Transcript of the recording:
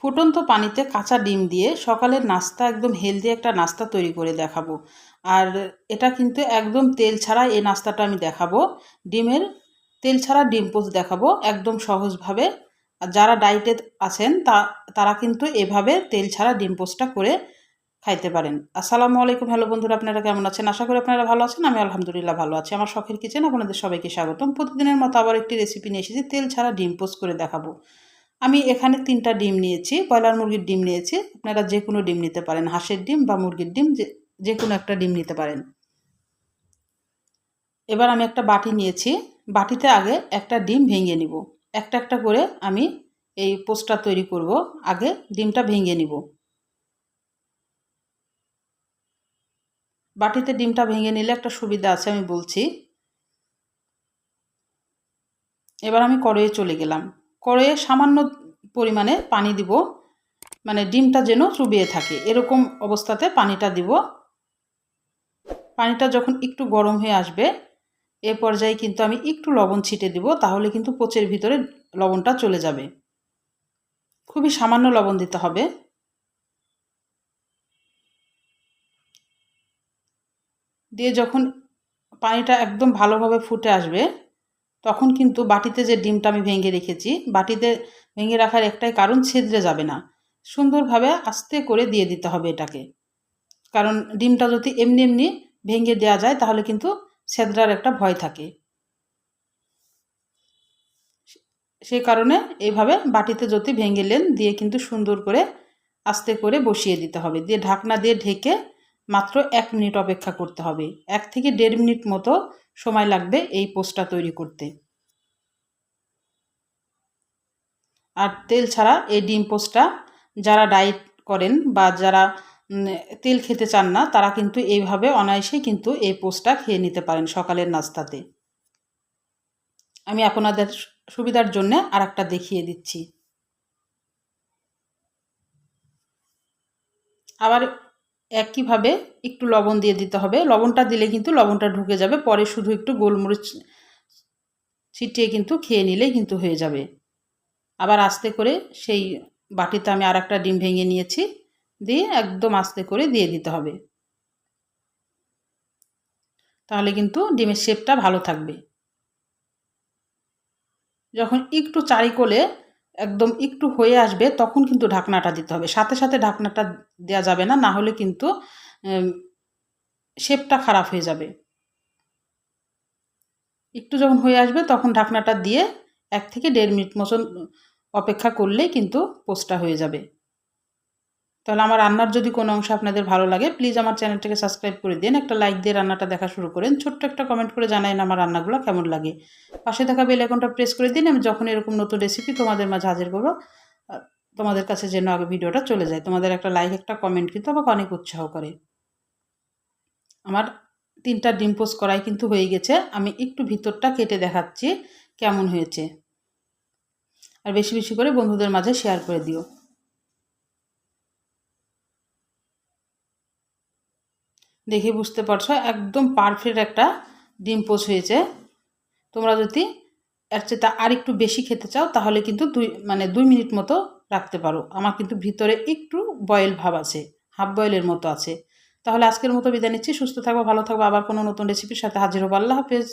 ফুটন্ত পানিতে কাঁচা ডিম দিয়ে সকালের নাস্তা একদম হেলদি একটা নাস্তা তৈরি করে দেখাবো। আর এটা কিন্তু একদম তেল ছাড়া এই নাস্তাটা আমি দেখাবো। ডিমের তেল ছাড়া ডিম পোস্ট দেখাবো একদম সহজভাবে। আর যারা ডায়েটে আছেন তা, তারা কিন্তু এভাবে তেল ছাড়া ডিম পোস্টটা করে খাইতে পারেন। আসসালামু আলাইকুম, হ্যালো বন্ধুরা, আপনারা কেমন আছেন? আশা করি আপনারা ভালো আছেন, আমি আলহামদুলিল্লাহ ভালো আছি। আমার শখের কিচেন, আপনাদের সবাইকে স্বাগতম। প্রতিদিনের মতো আবার একটি রেসিপি নিয়ে এসেছি, তেল ছাড়া ডিম পোস্ট করে দেখাবো। আমি এখানে তিনটা ডিম নিয়েছি, ব্রয়লার মুরগির ডিম নিয়েছি, আপনারা যে কোনো ডিম নিতে পারেন, হাঁসের ডিম বা মুরগির ডিম, যে যে কোনো একটা ডিম নিতে পারেন। এবার আমি একটা বাটি নিয়েছি, বাটিতে আগে একটা ডিম ভেঙে নিব। একটা একটা করে আমি এই পোস্টটা তৈরি করব, আগে ডিমটা ভেঙে নিব। বাটিতে ডিমটা ভেঙে নিলে একটা সুবিধা আছে, আমি বলছি। এবার আমি কড়াইয়ে চলে গেলাম। কড়াইয়ে সামান্য পরিমাণে পানি দিব মানে ডিমটা যেন চুবিয়ে থাকে। এরকম অবস্থাতে পানিটা দিব। পানিটা যখন একটু গরম হয়ে আসবে, এ পর্যায়ে কিন্তু আমি একটু লবণ ছিটে দিব, তাহলে কিন্তু পোচের ভিতরে লবণটা চলে যাবে। খুবই সামান্য লবণ দিতে হবে। দিয়ে যখন পানিটা একদম ভালোভাবে ফুটে আসবে তখন কিন্তু বাটিতে যে ডিমটা আমি ভেঙে রেখেছি, বাটিতে ভেঙে রাখার একটাই কারণ ছিদ্রে যাবে না। সুন্দরভাবে আস্তে করে দিয়ে দিতে হবে এটাকে। কারণ ডিমটা যদি এমনি এমনি ভেঙে দেওয়া যায়, তাহলে কিন্তু ছেদ্রার একটা ভয় থাকে। সেই কারণে এইভাবে বাটিতে যদি ভেঙে লেন দিয়ে কিন্তু সুন্দর করে আস্তে করে বসিয়ে দিতে হবে। দিয়ে ঢাকনা দিয়ে ঢেকে মাত্র এক মিনিট অপেক্ষা করতে হবে। এক থেকে দেড় মিনিট মতো সময় লাগবে এই পোস্টটা তৈরি করতে। আর তেল ছাড়া এই ডিম পোস্টটা যারা ডায়েট করেন বা যারা তেল খেতে চান না, তারা কিন্তু এইভাবে অনায়াসেই কিন্তু এই পোস্টটা খেয়ে নিতে পারেন সকালের নাস্তাতে। আমি আপনাদের সুবিধার জন্য আর একটা দেখিয়ে দিচ্ছি। আবার একইভাবে একটু লবণ দিয়ে দিতে হবে। লবণটা দিলে কিন্তু লবণটা ঢুকে যাবে। পরে শুধু একটু গোলমরিচ ছিটিয়ে কিন্তু খেয়ে নিলেই কিন্তু হয়ে যাবে। আবার আস্তে করে সেই বাটিতে আমি আর একটা ডিম ভেঙে নিয়েছি। দিয়ে একদম আস্তে করে দিয়ে দিতে হবে। তাহলে কিন্তু ডিমের শেপটা ভালো থাকবে। যখন একটু চারিকোলে একদম একটু হয়ে আসবে, তখন কিন্তু ঢাকনাটা দিতে হবে। সাথে সাথে ঢাকনাটা দেওয়া যাবে না না হলে কিন্তু শেপটা খারাপ হয়ে যাবে। একটু যখন হয়ে আসবে, তখন ঢাকনাটা দিয়ে এক থেকে দেড় মিনিট মতন অপেক্ষা করলেই কিন্তু পোস্টটা হয়ে যাবে। তাহলে আমার রান্নার যদি কোনো অংশ আপনাদের ভালো লাগে প্লিজ আমার চ্যানেলটাকে সাবস্ক্রাইব করে দিন, একটা লাইক দিয়ে রান্নাটা দেখা শুরু করেন, ছোট্ট একটা কমেন্ট করে জানাইন আমার রান্নাগুলো কেমন লাগে। পাশে থাকা বেল আইকনটা প্রেস করে দিন, আমি যখন এরকম নতুন রেসিপি তোমাদের মাঝে হাজির করব তোমাদের কাছে যেন আগে ভিডিওটা চলে যায়। তোমাদের একটা লাইক একটা কমেন্ট কিন্তু আমাকে অনেক উৎসাহ করে। আমার তিনটা ডিম পোস্ট করাই কিন্তু হয়ে গেছে, আমি একটু ভিতরটা কেটে দেখাচ্ছি কেমন হয়েছে। আর বেশি বেশি করে বন্ধুদের মাঝে শেয়ার করে দিও। দেখে বুঝতে পারছ, একদম পারফেক্ট একটা ডিম পোচ হয়েছে তোমরা যদি এর চেয়ে আর একটু বেশি খেতে চাও, তাহলে কিন্তু দুই মানে দুই মিনিট মতো রাখতে পারো। আমার কিন্তু ভিতরে একটু বয়েল ভাব আছে হাফ বয়েলের মতো আছে। তাহলে আজকের মতো বিদায় নিচ্ছি, সুস্থ থাকব ভালো থাকব আবার কোনো নতুন রেসিপির সাথে হাজির হব। আল্লাহ হাফেজ।